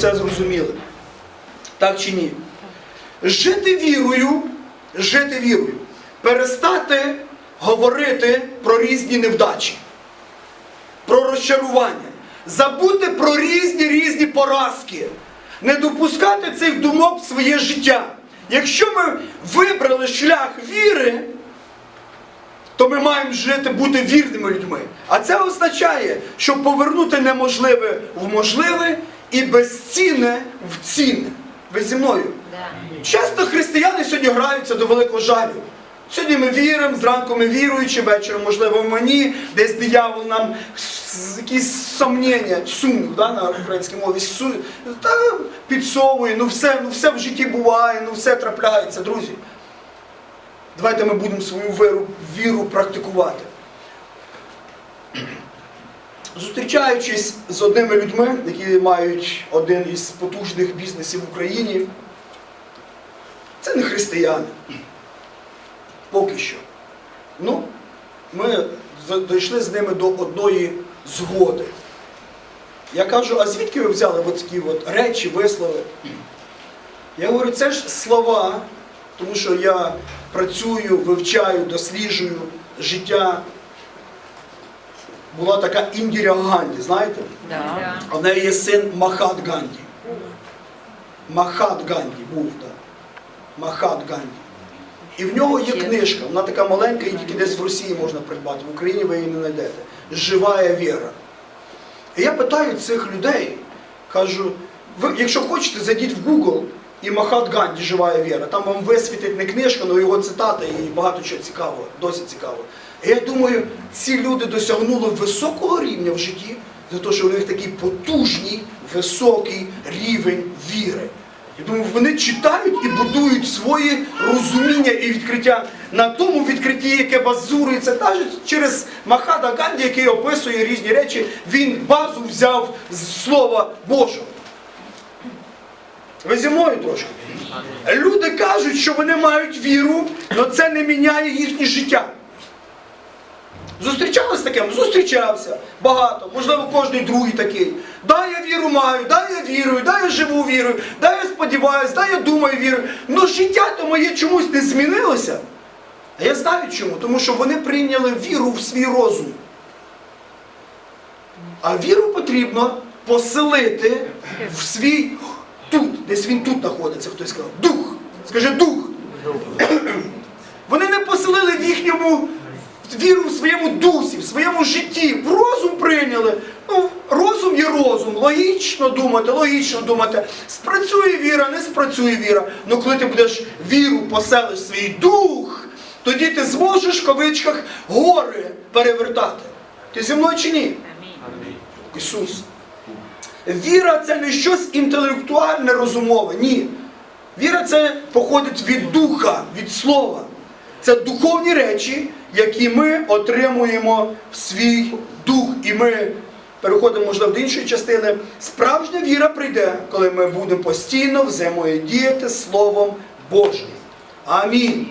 Все зрозуміли. Так чи ні? Жити вірою, жити вірою, перестати говорити про різні невдачі, про розчарування, забути про різні різні поразки, не допускати цих думок в своє життя. Якщо ми вибрали шлях віри, то ми маємо жити, бути вірними людьми. А це означає, що повернути неможливе в можливе і безцінне в цінне. Ви зі мною? Часто християни сьогодні граються до великого жалю. Сьогодні ми віримо, зранку ми віруючи, вечором, можливо, в мені, десь диявол нам якісь сомнення, сумнів да, на українській мові, су, та, підсовує, ну все, ну все в житті буває, ну все трапляється, друзі. Давайте ми будемо свою віру, віру практикувати. Зустрічаючись з одними людьми, які мають один із потужних бізнесів в Україні, це не християни. Поки що. Ну, ми дійшли з ними до одної згоди. Я кажу, а звідки ви взяли от такі от речі, вислови? Я говорю, це ж слова, тому що я працюю, вивчаю, досліджую життя. Була така Індіра Ганді, знаєте? Да. А в неї є син Махат Ганді. Махат Ганді був, так. Махат Ганді. І в нього є книжка, вона така маленька, її тільки десь в Росії можна придбати, в Україні ви її не знайдете. Живая віра. І я питаю цих людей, кажу, ви, якщо хочете, зайдіть в Google і Махат Ганді Живая віра. Там вам висвітить не книжка, але його цитата і багато чого цікавого, досить цікавого. І я думаю, ці люди досягнули високого рівня в житті, за те, що у них такий потужний, високий рівень віри. Я думаю, вони читають і будують своє розуміння і відкриття на тому відкритті, яке базується навіть через Махада Ганді, який описує різні речі, він базу взяв з Слова Божого. Ви зі мною трошки? Люди кажуть, що вони мають віру, але це не міняє їхнє життя. Зустрічалися з таким? Зустрічався. Багато. Можливо, кожний другий такий. Да, я віру маю, да, я вірую, да, я живу вірою, да, я сподіваюся, да, я думаю вірою. Ну життя то моє чомусь не змінилося. А я знаю чому. Тому що вони прийняли віру в свій розум. А віру потрібно поселити в свій тут, десь він тут знаходиться, хтось сказав. Дух. Скажи дух. Вони не поселили в їхньому своєму дусі, в своєму житті, в розум прийняли. Ну, розум є розум, логічно думати, логічно думати. Спрацює віра, не спрацює віра. Ну коли ти будеш віру поселиш свій дух, тоді ти зможеш в кавичках гори перевертати. Ти зі мною чи ні? Ісус. Віра це не щось інтелектуальне, розумове. Ні. Віра це походить від духа, від слова. Це духовні речі, які ми отримуємо в свій дух. І ми переходимо, можливо, до іншої частини. Справжня віра прийде, коли ми будемо постійно взаємодіяти Словом Божим. Амінь.